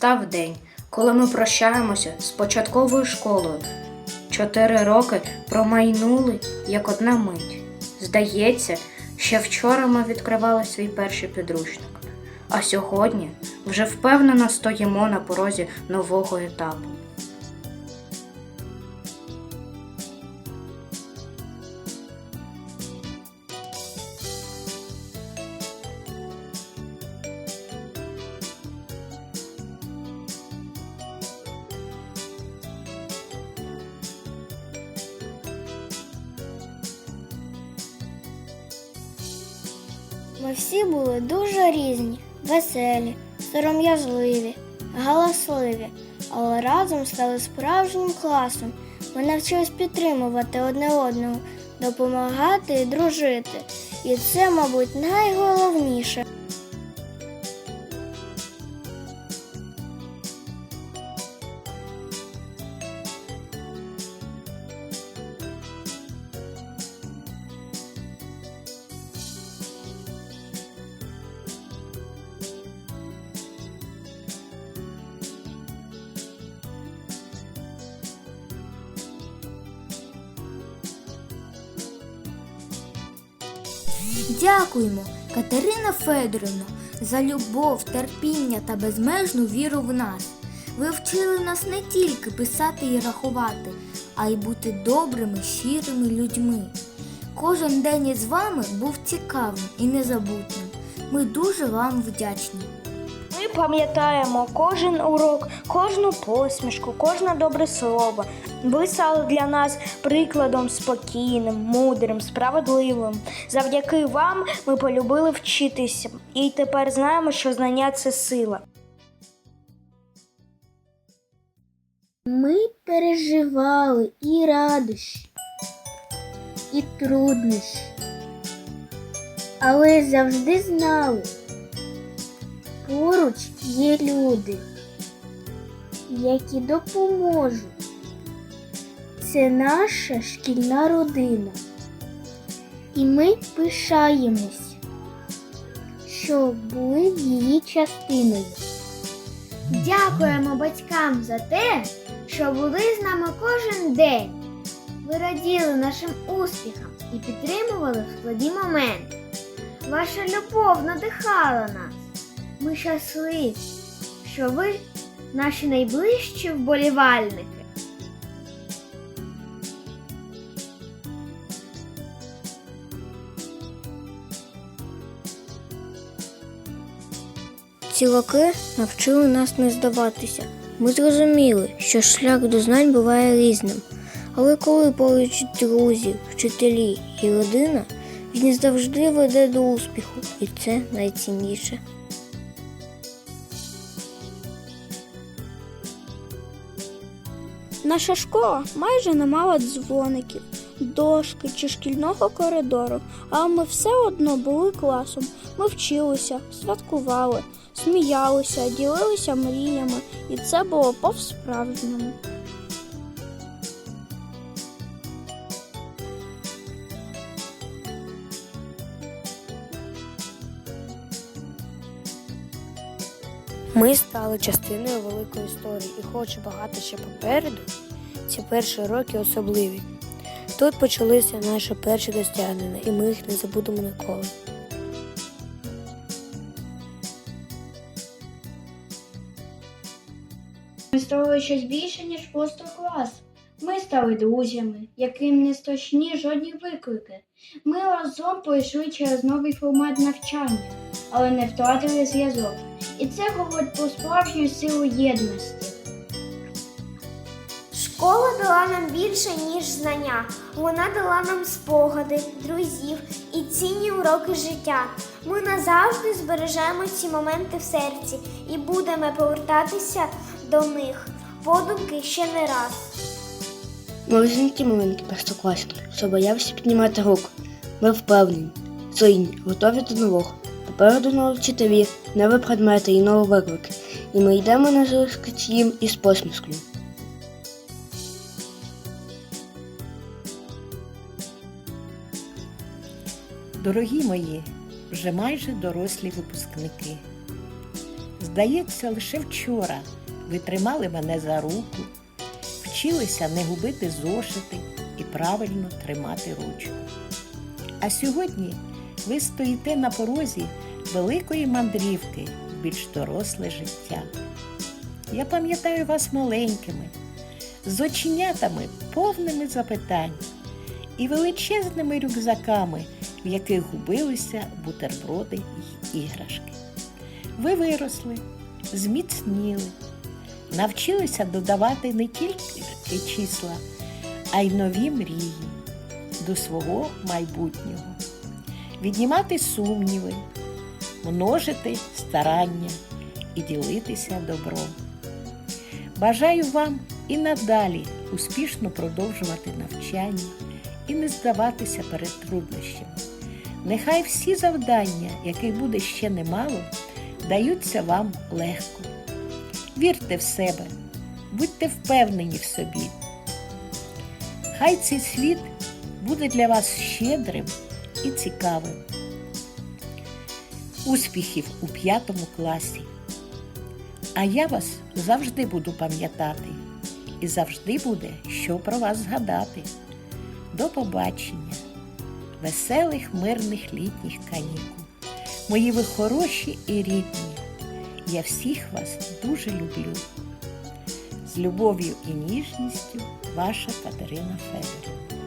Настав день, коли ми прощаємося з початковою школою. Чотири роки промайнули, як одна мить. Здається, ще вчора ми відкривали свій перший підручник, а сьогодні вже впевнено стоїмо на порозі нового етапу. Ми всі були дуже різні, веселі, сором'язливі, галасливі, але разом стали справжнім класом. Ми навчились підтримувати одне одного, допомагати і дружити. І це, мабуть, найголовніше. Дякуємо, Катерина Федорівна, за любов, терпіння та безмежну віру в нас. Ви вчили нас не тільки писати і рахувати, а й бути добрими, щирими людьми. Кожен день із вами був цікавим і незабутнім. Ми дуже вам вдячні. Ми пам'ятаємо кожен урок, кожну посмішку, кожне добре слово. Ви стали для нас прикладом спокійним, мудрим, справедливим. Завдяки вам ми полюбили вчитися і тепер знаємо, що знання це сила. Ми переживали і радощі, і труднощі, але завжди знали. Поруч є люди, які допоможуть. Це наша шкільна родина. І ми пишаємось, що були її частиною. Дякуємо батькам за те, що були з нами кожен день. Ви раділи нашим успіхам і підтримували в складні моменти. Ваша любов надихала нас. Ми щасливі, що ви наші найближчі вболівальники. Ці роки навчили нас не здаватися. Ми зрозуміли, що шлях до знань буває різним. Але коли поруч друзі, вчителі і родина, він завжди веде до успіху, і це найцінніше. Наша школа майже не мала дзвоників, дошки чи шкільного коридору, але ми все одно були класом. Ми вчилися, святкували, сміялися, ділилися мріями, і це було по-справжньому. Ми стали частиною великої історії, і хоч багато ще попереду, ці перші роки особливі. Тут почалися наші перші досягнення, і ми їх не забудемо ніколи. Стали щось більше, ніж просто клас. Ми стали друзями, яким не страшні жодні виклики. Ми разом пройшли через новий формат навчання, але не втратили зв'язок. І це говорить про справжню силу єдності. Школа дала нам більше, ніж знання. Вона дала нам спогади, друзів і цінні уроки життя. Ми назавжди збережемо ці моменти в серці і будемо повертатися до них подумки ще не раз. Молоденькі маленькі першокласники, що боявся піднімати руку. Ми впевнені, сильні, готові до нового. Попереду нові вчителі, нові предмети і нові виклики. І ми йдемо на зустріч їм із посмішкою. Дорогі мої, вже майже дорослі випускники. Здається, лише вчора ви тримали мене за руку, вчилися не губити зошити і правильно тримати ручку. А сьогодні ви стоїте на порозі великої мандрівки в більш доросле життя. Я пам'ятаю вас маленькими, з оченятами повними запитань і величезними рюкзаками, в яких губилися бутерброди й іграшки. Ви виросли, зміцніли, навчилися додавати не тільки числа, а й нові мрії до свого майбутнього, віднімати сумніви, множити старання і ділитися добром. Бажаю вам і надалі успішно продовжувати навчання і не здаватися перед труднощами. Нехай всі завдання, яких буде ще немало, даються вам легко. Вірте в себе, будьте впевнені в собі. Хай цей світ буде для вас щедрим і цікавим. Успіхів у п'ятому класі. А я вас завжди буду пам'ятати і завжди буде що про вас згадати. До побачення, веселих мирних літніх канікул. Мої ви хороші і рідні. Я всіх вас дуже люблю. З любов'ю і ніжністю, ваша Катерина Федорівна.